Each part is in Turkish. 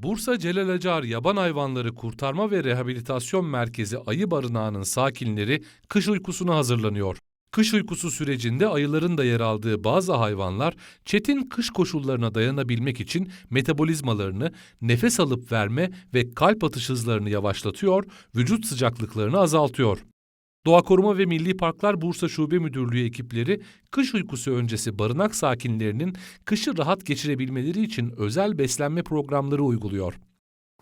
Bursa Celal Acar Yaban Hayvanları Kurtarma ve Rehabilitasyon Merkezi Ayı Barınağı'nın sakinleri kış uykusuna hazırlanıyor. Kış uykusu sürecinde ayıların da yer aldığı bazı hayvanlar çetin kış koşullarına dayanabilmek için metabolizmalarını, nefes alıp verme ve kalp atış hızlarını yavaşlatıyor, vücut sıcaklıklarını azaltıyor. Doğa Koruma ve Milli Parklar Bursa Şube Müdürlüğü ekipleri kış uykusu öncesi barınak sakinlerinin kışı rahat geçirebilmeleri için özel beslenme programları uyguluyor.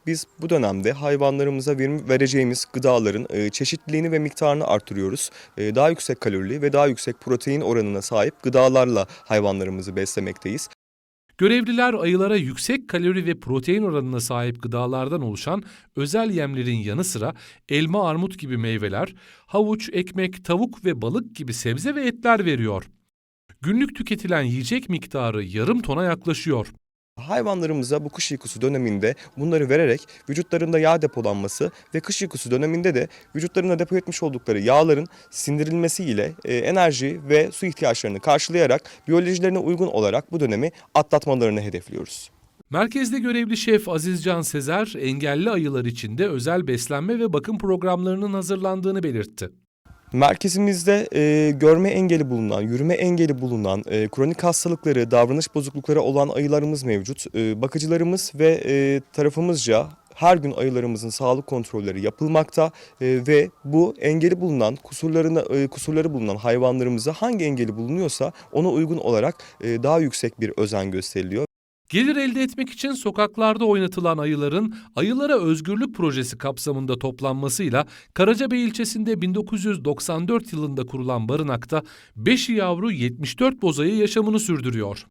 Biz bu dönemde hayvanlarımıza vereceğimiz gıdaların e, çeşitliliğini ve miktarını artırıyoruz. E, Daha yüksek kalorili ve daha yüksek protein oranına sahip gıdalarla hayvanlarımızı beslemekteyiz. Görevliler ayılara yüksek kalori ve protein oranına sahip gıdalardan oluşan özel yemlerin yanı sıra elma, armut gibi meyveler, havuç, ekmek, tavuk ve balık gibi sebze ve etler veriyor. Günlük tüketilen yiyecek miktarı yarım tona yaklaşıyor. Hayvanlarımıza bu kış uykusu döneminde bunları vererek vücutlarında yağ depolanması ve kış uykusu döneminde de vücutlarında depo etmiş oldukları yağların sindirilmesiyle e, enerji ve su ihtiyaçlarını karşılayarak biyolojilerine uygun olarak bu dönemi atlatmalarını hedefliyoruz. Merkezde görevli şef Azizcan Sezer, engelli ayılar için de özel beslenme ve bakım programlarının hazırlandığını belirtti. Merkezimizde e, görme engeli bulunan, yürüme engeli bulunan, e, kronik hastalıkları, davranış bozuklukları olan ayılarımız mevcut. E, bakıcılarımız ve e, tarafımızca her gün ayılarımızın sağlık kontrolleri yapılmakta e, ve bu engeli bulunan, kusurlarına, e, kusurları bulunan hayvanlarımıza hangi engeli bulunuyorsa ona uygun olarak e, daha yüksek bir özen gösteriliyor. Gelir elde etmek için sokaklarda oynatılan ayıların Ayılara Özgürlük Projesi kapsamında toplanmasıyla Karacabey ilçesinde 1994 yılında kurulan barınakta 5 yavru 74 bozayı yaşamını sürdürüyor.